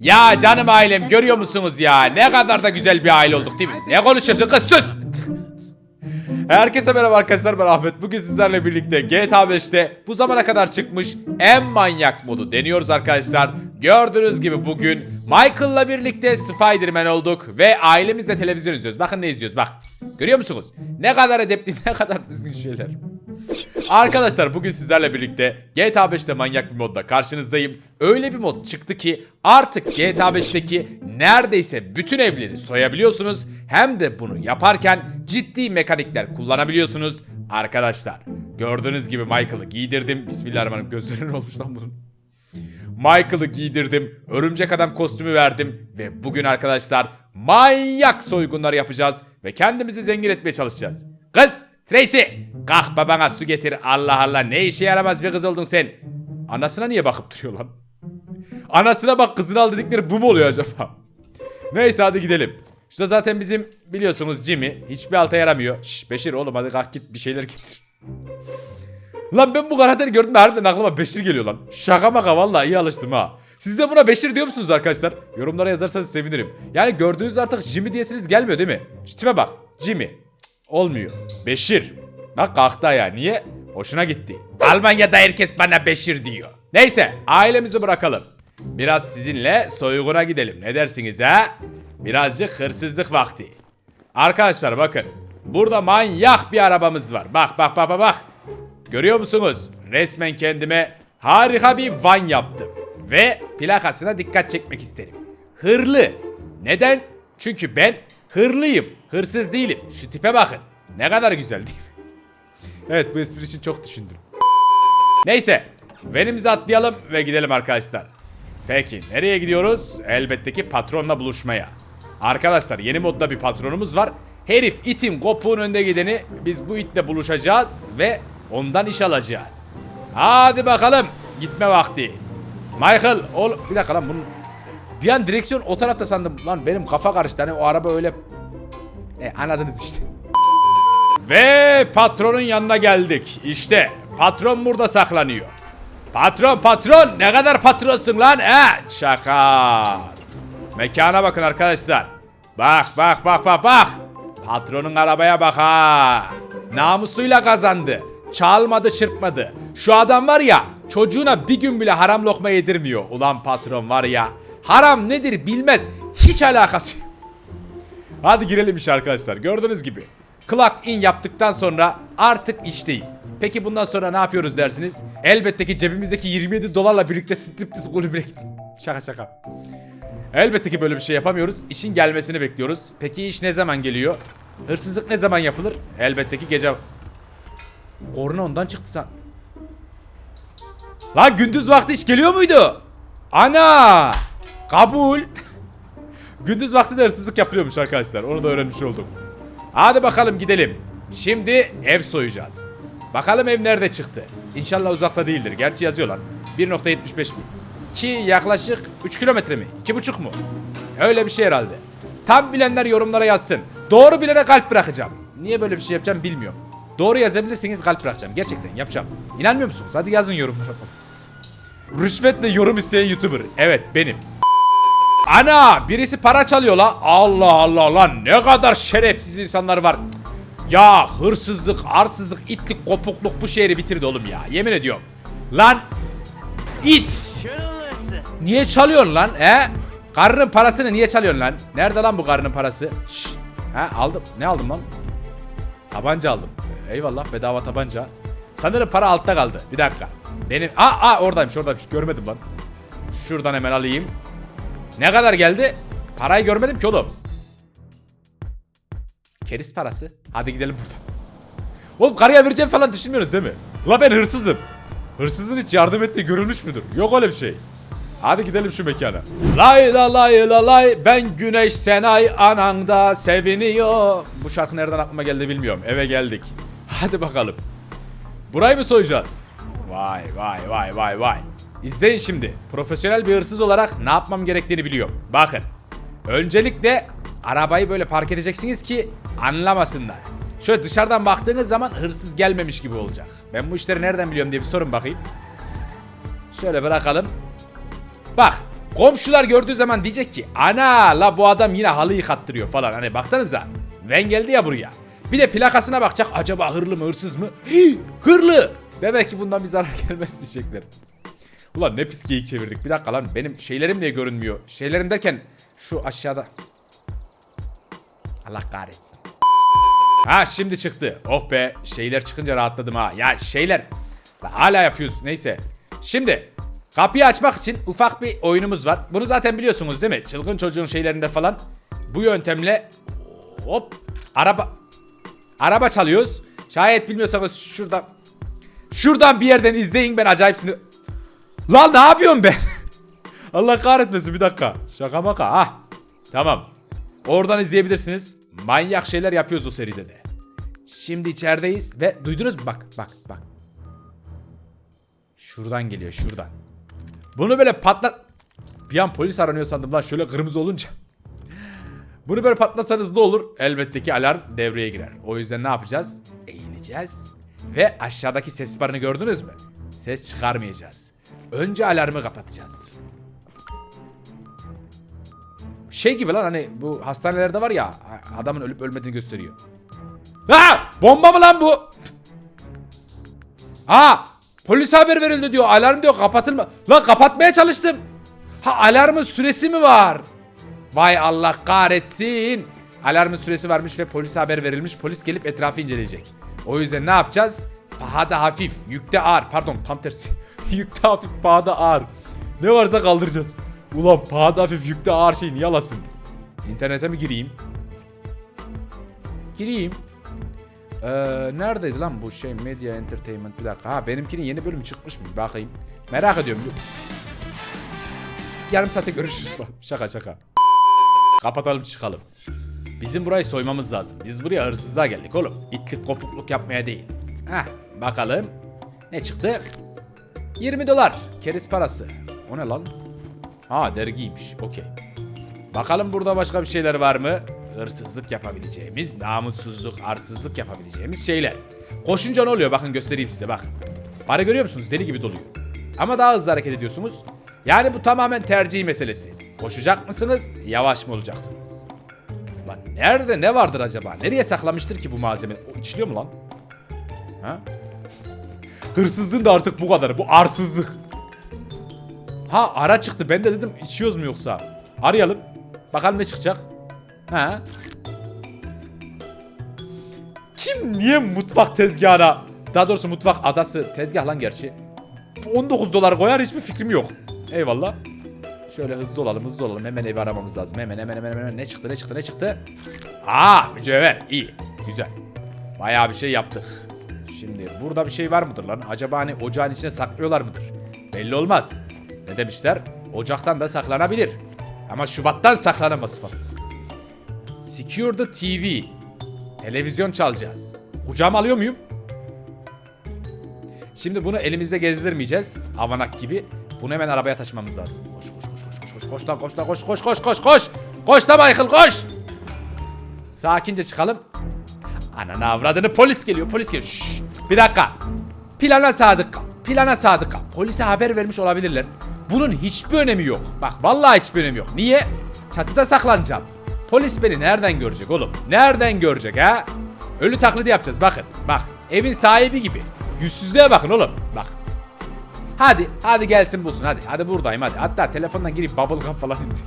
Ya canım ailem görüyor musunuz ya? Ne kadar da güzel bir aile olduk değil mi? Ne konuşuyorsun kız sus! Herkese merhaba arkadaşlar ben Ahmet. Bugün sizlerle birlikte GTA 5'te bu zamana kadar çıkmış en manyak modu deniyoruz arkadaşlar. Gördüğünüz gibi bugün Michael'la birlikte Spider-Man olduk ve ailemizle televizyon izliyoruz. Bakın ne izliyoruz bak. Görüyor musunuz? Ne kadar edepli ne kadar düzgün şeyler. Arkadaşlar bugün sizlerle birlikte GTA 5'te manyak bir modda karşınızdayım. Öyle bir mod çıktı ki artık GTA 5'teki neredeyse bütün evleri soyabiliyorsunuz. Hem de bunu yaparken ciddi mekanikler kullanabiliyorsunuz. Arkadaşlar gördüğünüz gibi Michael'ı giydirdim. Bismillahirrahmanirrahim gözlerine olmuş lan bunun. Michael'ı giydirdim. Örümcek adam kostümü verdim. Ve bugün arkadaşlar manyak soygunlar yapacağız. Ve kendimizi zengin etmeye çalışacağız. Kız Tracy kalk babana su getir. Allah Allah ne işe yaramaz bir kız oldun sen. Anasına niye bakıp duruyor lan? Anasına bak kızını al dedikleri bu mu oluyor acaba? Neyse hadi gidelim. Şurada zaten bizim biliyorsunuz Jimmy. Hiçbir alta yaramıyor. Şş Beşir oğlum hadi kalk git bir şeyler getir. Lan ben bu karakteri gördüm de harbiden aklıma Beşir geliyor lan. Şaka maka vallahi iyi alıştım ha. Siz de buna Beşir diyor musunuz arkadaşlar? Yorumlara yazarsanız sevinirim. Yani gördüğünüz artık Jimmy diyesiniz gelmiyor değil mi? Şu bak. Jimmy. Cık, Olmuyor. Beşir. Bak kalktı ya. Niye? Hoşuna gitti. Almanya'da herkes bana Beşir diyor. Neyse ailemizi bırakalım. Biraz sizinle soyguna gidelim. Ne dersiniz ha? Birazcık hırsızlık vakti. Arkadaşlar bakın. Burada manyak bir arabamız var. Bak bak bak bak bak. Görüyor musunuz? Resmen kendime harika bir van yaptım. Ve plakasına dikkat çekmek isterim. Hırlı. Neden? Çünkü ben hırlıyım. Hırsız değilim. Şu tipe bakın. Ne kadar güzel değil mi? Evet bu espri için çok düşündüm. Neyse. Venimizi atlayalım ve gidelim arkadaşlar. Peki nereye gidiyoruz? Elbette ki patronla buluşmaya. Arkadaşlar yeni modda bir patronumuz var. Herif itin kopuğun önde gideni biz bu itle buluşacağız ve ondan iş alacağız. Hadi bakalım gitme vakti. Michael oğlum bir dakika lan bunun bir an direksiyon o tarafta sandım lan benim kafa karıştı hani o araba öyle e, anladınız işte. Ve patronun yanına geldik. İşte patron burada saklanıyor. Patron patron ne kadar patronsun lan he? Şaka. Mekana bakın arkadaşlar. Bak bak bak bak bak. Patronun arabaya bak ha. Namusuyla kazandı. Çalmadı çırpmadı. Şu adam var ya çocuğuna bir gün bile haram lokma yedirmiyor. Ulan patron var ya. Haram nedir bilmez. Hiç alakası. Hadi girelim işe arkadaşlar. Gördüğünüz gibi. Clock in yaptıktan sonra artık işteyiz. Peki bundan sonra ne yapıyoruz dersiniz? Elbette ki cebimizdeki 27 dolarla birlikte striptiz kulübüne gittik. Şaka şaka. Elbette ki böyle bir şey yapamıyoruz. İşin gelmesini bekliyoruz. Peki iş ne zaman geliyor? Hırsızlık ne zaman yapılır? Elbette ki gece... Korna ondan çıktı sen. Lan gündüz vakti iş geliyor muydu? Ana! Kabul. Gündüz vakti de hırsızlık yapılıyormuş arkadaşlar. Onu da öğrenmiş oldum. Hadi bakalım gidelim. Şimdi ev soyacağız. Bakalım ev nerede çıktı? İnşallah uzakta değildir. Gerçi yazıyorlar. 1.75 mi? Ki yaklaşık 3 kilometre mi? 2.5 mu? Öyle bir şey herhalde. Tam bilenler yorumlara yazsın. Doğru bilene kalp bırakacağım. Niye böyle bir şey yapacağım bilmiyorum. Doğru yazabilirseniz kalp bırakacağım. Gerçekten yapacağım. İnanmıyor musunuz? Hadi yazın yorumlara falan. Rüşvetle yorum isteyen YouTuber. Evet benim. Ana birisi para çalıyor la. Allah Allah lan ne kadar şerefsiz insanlar var. Ya hırsızlık, arsızlık, itlik, kopukluk bu şehri bitirdi oğlum ya. Yemin ediyorum. Lan it. Niye çalıyorsun lan he? Karının parasını niye çalıyorsun lan? Nerede lan bu karının parası? Şşş. Ha aldım. Ne aldım lan? Tabanca aldım. Eyvallah bedava tabanca. Sanırım para altta kaldı. Bir dakika. Benim... Aa, aa oradaymış oradaymış. Görmedim lan. Şuradan hemen alayım. Ne kadar geldi? Parayı görmedim ki oğlum. Keriz parası. Hadi gidelim buradan. Oğlum karıya vereceğim falan düşünmüyoruz değil mi? La ben hırsızım. Hırsızın hiç yardım ettiği görülmüş müdür? Yok öyle bir şey. Hadi gidelim şu mekana. Lay la lay la lay ben güneş sen ay ananda seviniyor. Bu şarkı nereden aklıma geldi bilmiyorum. Eve geldik. Hadi bakalım. Burayı mı soyacağız? Vay vay vay vay vay. İzleyin şimdi. Profesyonel bir hırsız olarak ne yapmam gerektiğini biliyorum. Bakın. Öncelikle arabayı böyle park edeceksiniz ki anlamasınlar. Şöyle dışarıdan baktığınız zaman hırsız gelmemiş gibi olacak. Ben bu işleri nereden biliyorum diye bir sorun bakayım. Şöyle bırakalım. Bak Komşular gördüğü zaman diyecek ki ana la bu adam yine halı yıkattırıyor falan. Hani baksanıza. Ben geldi ya buraya. Bir de plakasına bakacak acaba hırlı mı hırsız mı? Hii, hırlı. Demek ki bundan bir zarar gelmez diyecekler. Ulan ne pis geyik çevirdik. Bir dakika lan benim şeylerim niye görünmüyor? Şeylerim derken şu aşağıda. Allah kahretsin. Ha şimdi çıktı. Oh be şeyler çıkınca rahatladım ha. Ya şeyler. La Hala yapıyoruz neyse. Şimdi kapıyı açmak için ufak bir oyunumuz var. Bunu zaten biliyorsunuz değil mi? Çılgın çocuğun şeylerinde falan. Bu yöntemle hop araba araba çalıyoruz. Şayet bilmiyorsanız şuradan şuradan bir yerden izleyin ben acayip sinir. Lan ne yapıyorum ben? Allah kahretmesin bir dakika. Şaka maka ha. Tamam. Oradan izleyebilirsiniz. Manyak şeyler yapıyoruz o seride de. Şimdi içerideyiz ve duydunuz mu? Bak bak bak. Şuradan geliyor şuradan. Bunu böyle patlat... Bir an polis aranıyor sandım lan şöyle kırmızı olunca. Bunu böyle patlatsanız ne olur? Elbette ki alarm devreye girer. O yüzden ne yapacağız? Eğileceğiz. Ve aşağıdaki ses barını gördünüz mü? Ses çıkarmayacağız. Önce alarmı kapatacağız. Şey gibi lan hani bu hastanelerde var ya adamın ölüp ölmediğini gösteriyor. Ha! Bomba mı lan bu? Ha! Polis haber verildi diyor. Alarm diyor kapatılma. Lan kapatmaya çalıştım. Ha alarmın süresi mi var? Vay Allah kahretsin. Alarmın süresi varmış ve polise haber verilmiş. Polis gelip etrafı inceleyecek. O yüzden ne yapacağız? Pahada hafif, yükte ağır. Pardon tam tersi. Yükte hafif, pahada ağır. Ne varsa kaldıracağız. Ulan pahada hafif, yükte ağır şey niye alasın? İnternete mi gireyim? Gireyim. Ee, neredeydi lan bu şey Media Entertainment bir dakika. Ha benimkinin yeni bölümü çıkmış mı? Bakayım. Merak ediyorum. Yarım saate görüşürüz falan. Şaka şaka. Kapatalım çıkalım. Bizim burayı soymamız lazım. Biz buraya hırsızlığa geldik oğlum. İtlik kopukluk yapmaya değil. Heh bakalım. Ne çıktı? 20 dolar. Keriz parası. O ne lan? Ha dergiymiş. Okey. Bakalım burada başka bir şeyler var mı? Hırsızlık yapabileceğimiz, namussuzluk, arsızlık yapabileceğimiz şeyler. Koşunca ne oluyor? Bakın göstereyim size bak. Para görüyor musunuz? Deli gibi doluyor. Ama daha hızlı hareket ediyorsunuz. Yani bu tamamen tercih meselesi. Koşacak mısınız? Yavaş mı olacaksınız? Lan nerede ne vardır acaba? Nereye saklamıştır ki bu malzeme? O içiliyor mu lan? Ha? Hırsızlığın da artık bu kadar. Bu arsızlık. Ha ara çıktı. Ben de dedim içiyoruz mu yoksa? Arayalım. Bakalım ne çıkacak. Ha? Kim niye mutfak tezgahına daha doğrusu mutfak adası tezgah lan gerçi 19 dolar koyar hiçbir fikrim yok. Eyvallah. Şöyle hızlı olalım hızlı olalım hemen evi aramamız lazım. Hemen hemen hemen hemen ne çıktı ne çıktı ne çıktı. Aa mücevher iyi güzel. Bayağı bir şey yaptık. Şimdi burada bir şey var mıdır lan? Acaba hani ocağın içine saklıyorlar mıdır? Belli olmaz. Ne demişler? Ocaktan da saklanabilir. Ama Şubat'tan saklanamaz falan. Secure the TV. Televizyon çalacağız. Kucağıma alıyor muyum? Şimdi bunu elimizde gezdirmeyeceğiz. Avanak gibi. Bunu hemen arabaya taşımamız lazım. Koş koş koş koş koş koş koş lan koş lan koş koş koş koş koş. Koş da Michael koş. Sakince çıkalım. Ananı avradını polis geliyor polis geliyor. Şşş. Bir dakika. Plana sadık kal. Plana sadık kal. Polise haber vermiş olabilirler. Bunun hiçbir önemi yok. Bak vallahi hiçbir önemi yok. Niye? Çatıda saklanacağım. Polis beni nereden görecek oğlum? Nereden görecek ha? Ölü taklidi yapacağız bakın. Bak evin sahibi gibi. Yüzsüzlüğe bakın oğlum. Bak. Hadi hadi gelsin bulsun hadi. Hadi buradayım hadi. Hatta telefondan girip bubblegum falan izleyeyim.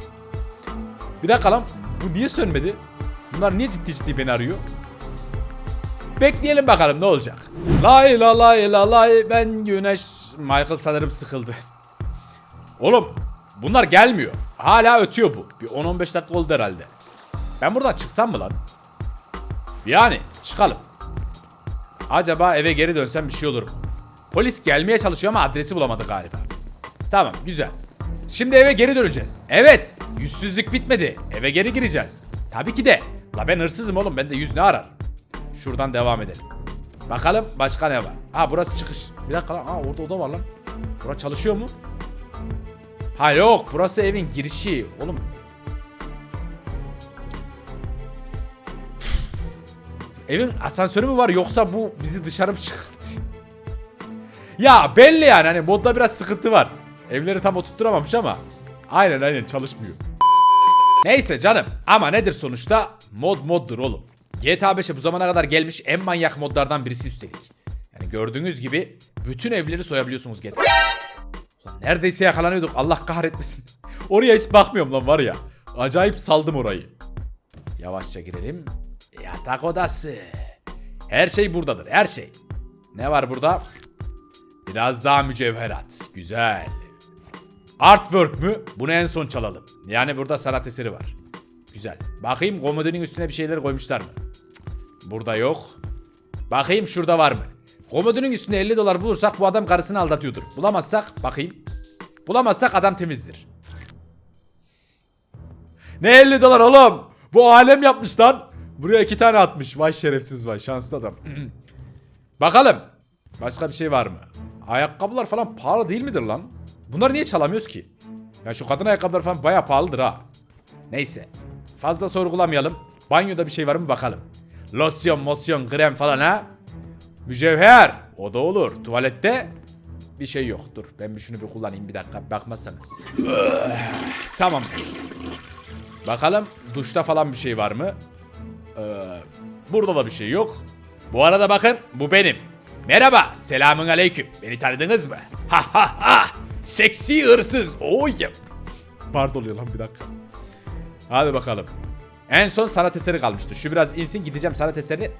Bir dakika lan. Bu niye sönmedi? Bunlar niye ciddi ciddi beni arıyor? Bekleyelim bakalım ne olacak. Lay la lay la lay ben güneş. Michael sanırım sıkıldı. Oğlum bunlar gelmiyor. Hala ötüyor bu. Bir 10-15 dakika oldu herhalde. Ben buradan çıksam mı lan? Yani çıkalım. Acaba eve geri dönsem bir şey olur mu? Polis gelmeye çalışıyor ama adresi bulamadı galiba. Tamam güzel. Şimdi eve geri döneceğiz. Evet. Yüzsüzlük bitmedi. Eve geri gireceğiz. Tabii ki de. La ben hırsızım oğlum. Ben de yüz ne arar? Şuradan devam edelim. Bakalım başka ne var? Ha burası çıkış. Bir dakika lan. Ha orada oda var lan. Bura çalışıyor mu? Ha yok. Burası evin girişi. Oğlum. Evin asansörü mü var yoksa bu bizi dışarı mı çıkartıyor? Ya belli yani hani modda biraz sıkıntı var. Evleri tam oturtturamamış ama. Aynen aynen çalışmıyor. Neyse canım ama nedir sonuçta? Mod moddur oğlum. GTA 5'e bu zamana kadar gelmiş en manyak modlardan birisi üstelik. Yani gördüğünüz gibi bütün evleri soyabiliyorsunuz GTA. Ulan neredeyse yakalanıyorduk Allah kahretmesin. Oraya hiç bakmıyorum lan var ya. Acayip saldım orayı. Yavaşça girelim. Yatak odası. Her şey buradadır her şey. Ne var burada? Biraz daha mücevherat. Güzel. Artwork mü? Bunu en son çalalım. Yani burada sanat eseri var. Güzel. Bakayım komodinin üstüne bir şeyler koymuşlar mı? Burada yok. Bakayım şurada var mı? Komodinin üstüne 50 dolar bulursak bu adam karısını aldatıyordur. Bulamazsak bakayım. Bulamazsak adam temizdir. Ne 50 dolar oğlum? Bu alem yapmış lan. Buraya iki tane atmış. Vay şerefsiz vay şanslı adam. Bakalım. Başka bir şey var mı? Ayakkabılar falan pahalı değil midir lan? Bunları niye çalamıyoruz ki? Ya şu kadın ayakkabıları falan baya pahalıdır ha. Neyse. Fazla sorgulamayalım. Banyoda bir şey var mı bakalım. Losyon, mosyon, krem falan ha? Mücevher. O da olur. Tuvalette bir şey yok. Dur ben bir şunu bir kullanayım bir dakika. Bakmazsanız. tamam. Bakalım duşta falan bir şey var mı? Ee, burada da bir şey yok. Bu arada bakın bu benim. Merhaba, selamun aleyküm. Beni tanıdınız mı? Ha ha ha. Seksi hırsız. Yeah. Pardon oluyor lan bir dakika. Hadi bakalım. En son sanat eseri kalmıştı. Şu biraz insin gideceğim sanat eserini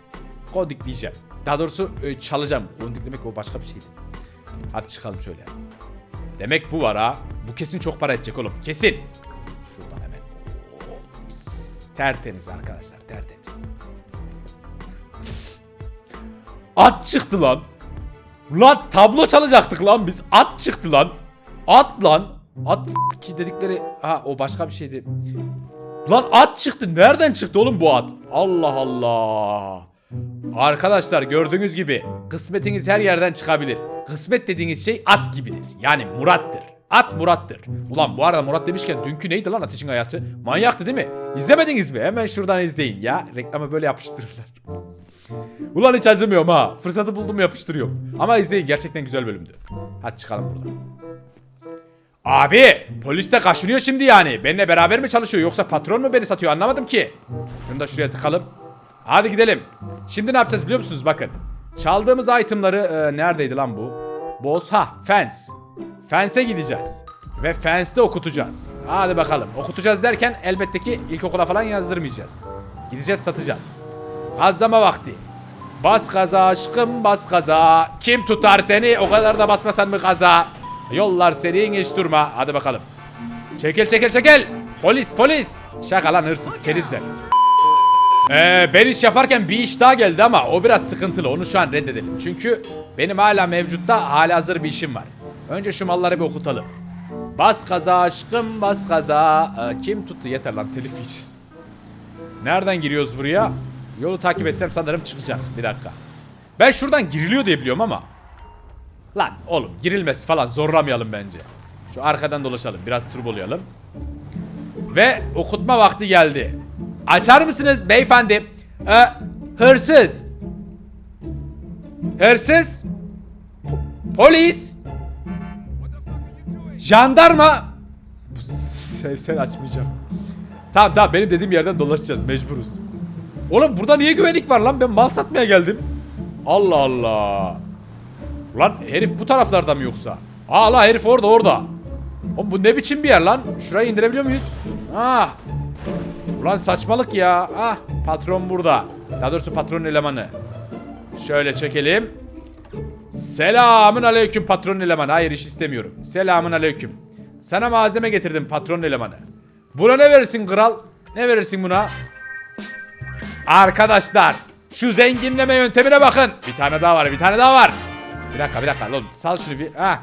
kodikleyeceğim. Daha doğrusu e, çalacağım. Kodiklemek o başka bir şeydi. Hadi çıkalım şöyle. Demek bu var ha. Bu kesin çok para edecek oğlum. Kesin. Şuradan hemen. Oh, pss, tertemiz arkadaşlar tertemiz. At çıktı lan. Lan tablo çalacaktık lan biz. At çıktı lan. At lan. At ki dedikleri ha o başka bir şeydi. Lan at çıktı. Nereden çıktı oğlum bu at? Allah Allah. Arkadaşlar gördüğünüz gibi kısmetiniz her yerden çıkabilir. Kısmet dediğiniz şey at gibidir. Yani murattır. At murattır. Ulan bu arada Murat demişken dünkü neydi lan Ateş'in hayatı? Manyaktı değil mi? İzlemediniz mi? Hemen şuradan izleyin ya. Reklamı böyle yapıştırırlar. Ulan hiç acımıyorum ha. Fırsatı buldum yapıştırıyorum. Ama izleyin gerçekten güzel bölümdü. Hadi çıkalım buradan. Abi polis de kaşınıyor şimdi yani. Benimle beraber mi çalışıyor yoksa patron mu beni satıyor anlamadım ki. Şunu da şuraya tıkalım. Hadi gidelim. Şimdi ne yapacağız biliyor musunuz bakın. Çaldığımız itemları e, neredeydi lan bu? Boss ha fence. Fence'e gideceğiz. Ve Fence'de okutacağız. Hadi bakalım. Okutacağız derken elbette ki ilkokula falan yazdırmayacağız. Gideceğiz satacağız. Gazlama vakti. Bas gaza aşkım bas gaza. Kim tutar seni o kadar da basmasan mı gaza? Yollar serin hiç durma. Hadi bakalım. Çekil çekil çekil. Polis polis. Şaka lan hırsız kerizler. Ee, ben iş yaparken bir iş daha geldi ama o biraz sıkıntılı. Onu şu an reddedelim. Çünkü benim hala mevcutta hala hazır bir işim var. Önce şu malları bir okutalım. Bas gaza aşkım bas gaza. Ee, kim tuttu yeter lan telif yiyeceğiz. Nereden giriyoruz buraya? Yolu takip etsem sanırım çıkacak. Bir dakika. Ben şuradan giriliyor diye biliyorum ama. Lan oğlum girilmesi falan zorlamayalım bence. Şu arkadan dolaşalım. Biraz turbolayalım. Ve okutma vakti geldi. Açar mısınız beyefendi? Ee, hırsız. Hırsız. Po- Polis. Jandarma. Bu sevsen açmayacak. Tamam tamam benim dediğim yerden dolaşacağız mecburuz. Oğlum burada niye güvenlik var lan? Ben mal satmaya geldim. Allah Allah. Lan herif bu taraflarda mı yoksa? Aa la herif orada orada. Oğlum bu ne biçim bir yer lan? Şurayı indirebiliyor muyuz? Ah. Ulan saçmalık ya. Ah patron burada. Daha doğrusu patron elemanı. Şöyle çekelim. Selamın aleyküm patron elemanı. Hayır iş istemiyorum. Selamın aleyküm. Sana malzeme getirdim patron elemanı. Buna ne verirsin kral? Ne verirsin buna? Arkadaşlar şu zenginleme yöntemine bakın. Bir tane daha var bir tane daha var. Bir dakika bir dakika oğlum sal şunu bir. Heh.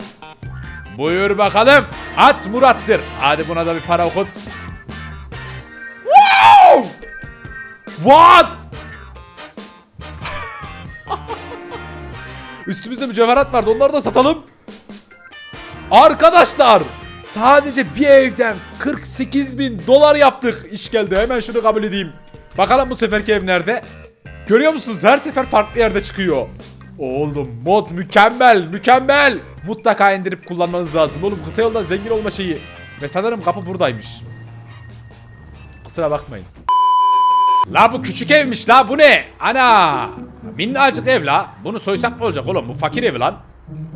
Buyur bakalım. At Murat'tır. Hadi buna da bir para okut. Wow! What? Üstümüzde mücevherat vardı onları da satalım. Arkadaşlar sadece bir evden 48 bin dolar yaptık. İş geldi hemen şunu kabul edeyim. Bakalım bu seferki ev nerede? Görüyor musunuz her sefer farklı yerde çıkıyor. Oğlum mod mükemmel mükemmel. Mutlaka indirip kullanmanız lazım. Oğlum kısa yoldan zengin olma şeyi Ve sanırım kapı buradaymış. Kusura bakmayın. La bu küçük evmiş la bu ne? Ana! Minnacık ev la. Bunu soysak ne olacak oğlum? Bu fakir evi lan.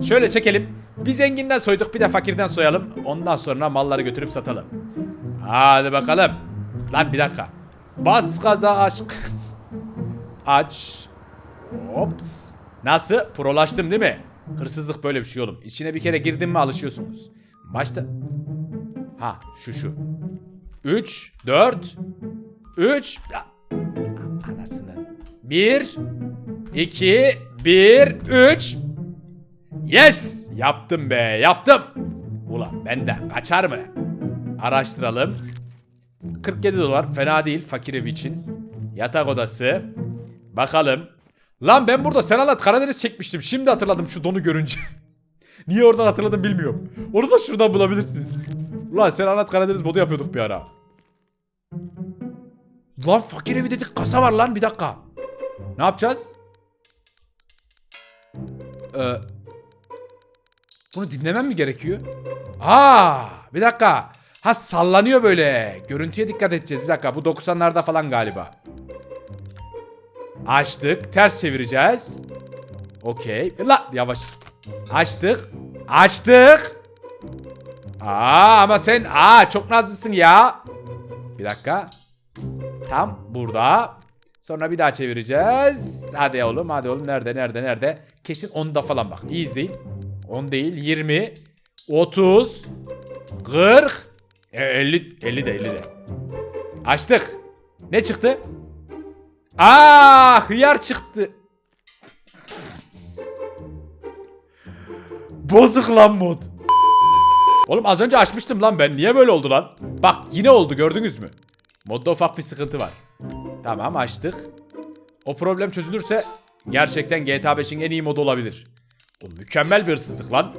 Şöyle çekelim. Bir zenginden soyduk bir de fakirden soyalım. Ondan sonra malları götürüp satalım. Hadi bakalım. Lan bir dakika. Bas gaza aşk. Aç. Ops. Nasıl? Prolaştım değil mi? Hırsızlık böyle bir şey oğlum. İçine bir kere girdin mi alışıyorsunuz. Başta... Ha şu şu. 3, 4, 3... Anasını. 1, 2, 1, 3... Yes! Yaptım be yaptım. Ulan benden kaçar mı? Araştıralım. 47 dolar fena değil fakir ev için. Yatak odası. Bakalım. Lan ben burada sen anlat Karadeniz çekmiştim. Şimdi hatırladım şu donu görünce. Niye oradan hatırladım bilmiyorum. Onu da şuradan bulabilirsiniz. Ulan sen anlat Karadeniz modu yapıyorduk bir ara. Lan fakir evi dedik kasa var lan bir dakika. Ne yapacağız? Ee, bunu dinlemem mi gerekiyor? Aa, bir dakika. Ha sallanıyor böyle. Görüntüye dikkat edeceğiz. Bir dakika bu 90'larda falan galiba. Açtık. Ters çevireceğiz. Okey. La yavaş. Açtık. Açtık. Aa ama sen aa çok nazlısın ya. Bir dakika. Tam burada. Sonra bir daha çevireceğiz. Hadi oğlum hadi oğlum nerede nerede nerede. Kesin 10'da falan bak. İyi izleyin. 10 değil 20 30 40 e, 50 50 de 50 de. Açtık. Ne çıktı? Aa hıyar çıktı. Bozuk lan mod. Oğlum az önce açmıştım lan ben. Niye böyle oldu lan? Bak yine oldu gördünüz mü? Modda ufak bir sıkıntı var. Tamam açtık. O problem çözülürse gerçekten GTA 5'in en iyi modu olabilir. O mükemmel bir hırsızlık lan.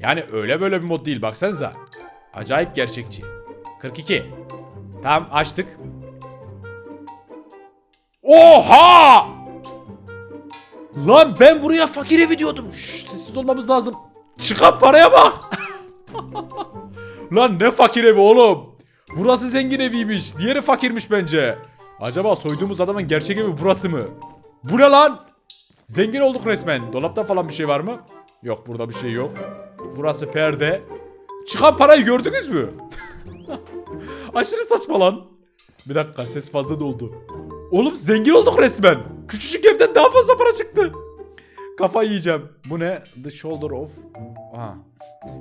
Yani öyle böyle bir mod değil baksanıza. Acayip gerçekçi. 42. Tamam açtık. Oha! Lan ben buraya fakir evi diyordum. Şşş sessiz olmamız lazım. Çıkan paraya bak. Lan ne fakir evi oğlum. Burası zengin eviymiş. Diğeri fakirmiş bence. Acaba soyduğumuz adamın gerçek evi burası mı? Bu ne lan? Zengin olduk resmen. Dolapta falan bir şey var mı? Yok burada bir şey yok. Burası perde. Çıkan parayı gördünüz mü? Aşırı saçma lan. Bir dakika ses fazla doldu. Oğlum zengin olduk resmen. Küçücük evden daha fazla para çıktı. Kafa yiyeceğim. Bu ne? The shoulder of... Aha.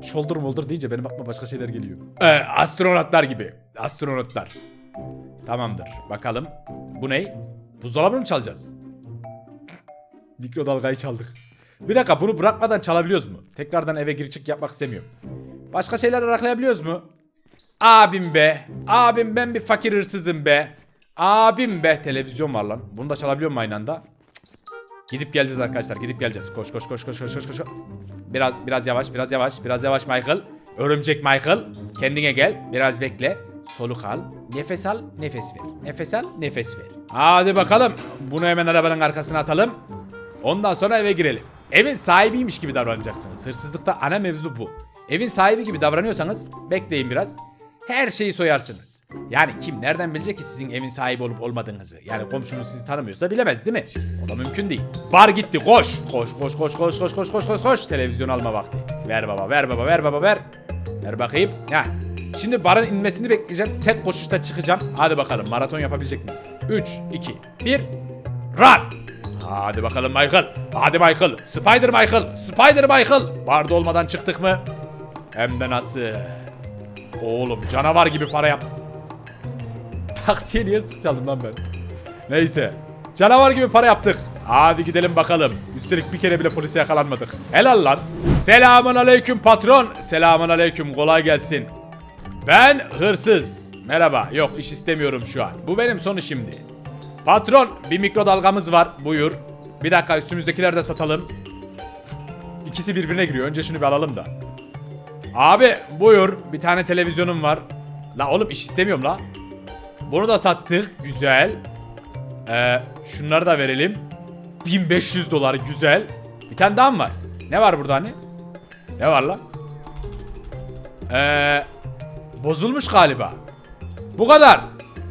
Shoulder molder deyince benim aklıma başka şeyler geliyor. Ee, astronotlar gibi. Astronotlar. Tamamdır. Bakalım. Bu ne? Buzdolabını mı çalacağız? Mikrodalgayı çaldık. Bir dakika bunu bırakmadan çalabiliyoruz mu? Tekrardan eve gir çık yapmak istemiyorum. Başka şeyler araklayabiliyoruz mu? Abim be. Abim ben bir fakir hırsızım be. Abim be. Televizyon var lan. Bunu da çalabiliyor mu aynı anda? Gidip geleceğiz arkadaşlar. Gidip geleceğiz. Koş koş koş koş koş koş koş. Biraz biraz yavaş, biraz yavaş, biraz yavaş Michael. Örümcek Michael. Kendine gel. Biraz bekle. Soluk al. Nefes al, nefes ver. Nefes al, nefes ver. Hadi bakalım. Bunu hemen arabanın arkasına atalım. Ondan sonra eve girelim. Evin sahibiymiş gibi davranacaksınız. Hırsızlıkta ana mevzu bu. Evin sahibi gibi davranıyorsanız bekleyin biraz. Her şeyi soyarsınız. Yani kim nereden bilecek ki sizin evin sahibi olup olmadığınızı? Yani komşunuz sizi tanımıyorsa bilemez değil mi? O da mümkün değil. Bar gitti koş. Koş koş koş koş koş koş koş koş koş. Televizyon alma vakti. Ver baba ver baba ver baba ver. Ver bakayım. Heh. Şimdi barın inmesini bekleyeceğim. Tek koşuşta çıkacağım. Hadi bakalım maraton yapabilecek miyiz? 3, 2, 1. Run! Hadi bakalım Michael. Hadi Michael. Spider Michael. Spider Michael. Barda olmadan çıktık mı? Hem de nasıl? Oğlum canavar gibi para yap. Taksiye niye sık çaldım lan ben? Neyse. Canavar gibi para yaptık. Hadi gidelim bakalım. Üstelik bir kere bile polise yakalanmadık. Helal lan. Selamun aleyküm patron. Selamun aleyküm kolay gelsin. Ben hırsız. Merhaba. Yok iş istemiyorum şu an. Bu benim son işimdi. Patron bir mikrodalgamız var. Buyur. Bir dakika üstümüzdekileri de satalım. İkisi birbirine giriyor. Önce şunu bir alalım da. Abi buyur. Bir tane televizyonum var. La oğlum iş istemiyorum la. Bunu da sattık. Güzel. Ee, şunları da verelim. 1500 dolar güzel. Bir tane daha mı var? Ne var burada hani? Ne var lan? Ee, Bozulmuş galiba. Bu kadar.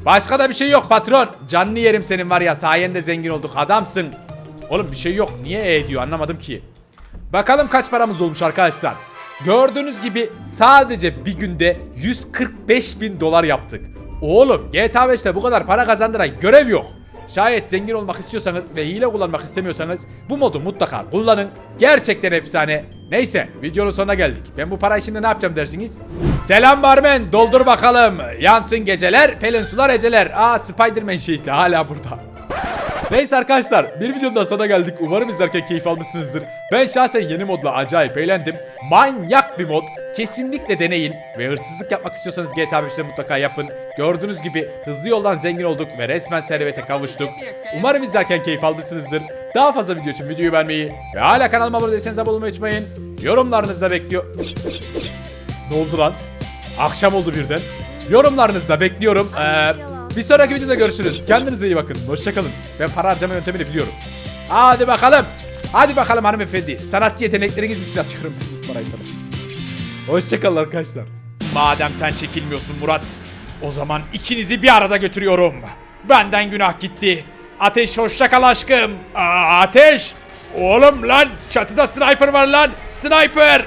Başka da bir şey yok patron. Canını yerim senin var ya sayende zengin olduk adamsın. Oğlum bir şey yok. Niye e diyor anlamadım ki. Bakalım kaç paramız olmuş arkadaşlar. Gördüğünüz gibi sadece bir günde 145 bin dolar yaptık. Oğlum GTA 5'te bu kadar para kazandıran görev yok. Şayet zengin olmak istiyorsanız ve hile kullanmak istemiyorsanız bu modu mutlaka kullanın. Gerçekten efsane. Neyse videonun sonuna geldik. Ben bu parayı şimdi ne yapacağım dersiniz? Selam barmen doldur bakalım. Yansın geceler pelin sular eceler. Aa Spiderman şeysi hala burada. Neyse arkadaşlar bir videonun daha sonuna geldik. Umarım izlerken keyif almışsınızdır. Ben şahsen yeni modla acayip eğlendim. Manyak bir mod. Kesinlikle deneyin. Ve hırsızlık yapmak istiyorsanız GTA 5'te mutlaka yapın. Gördüğünüz gibi hızlı yoldan zengin olduk ve resmen servete kavuştuk. Umarım izlerken keyif almışsınızdır. Daha fazla video için videoyu beğenmeyi ve hala kanalıma abone değilseniz abone olmayı unutmayın. Yorumlarınızı da bekliyor. ne oldu lan? Akşam oldu birden. Yorumlarınızı da bekliyorum. Ee, bir sonraki videoda görüşürüz. Kendinize iyi bakın. Hoşçakalın. Ben para harcama yöntemini biliyorum. Hadi bakalım. Hadi bakalım hanımefendi. Sanatçı yetenekleriniz için atıyorum parayı sana. Hoşçakalın arkadaşlar. Madem sen çekilmiyorsun Murat. O zaman ikinizi bir arada götürüyorum. Benden günah gitti. Ateş hoşça kal aşkım. Aa, ateş. Oğlum lan çatıda sniper var lan. Sniper.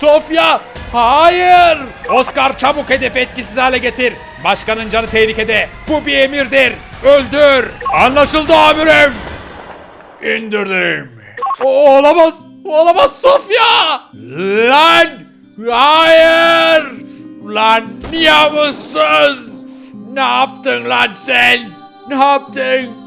Sofya. Hayır. Oscar çabuk hedefi etkisiz hale getir. Başkanın canı tehlikede. Bu bir emirdir. Öldür. Anlaşıldı amirim. İndirdim. O, olamaz. Olamaz Sofya. Lan. Hayır. Lan niye mutsuz? Ne yaptın lan sen? Ne yaptın?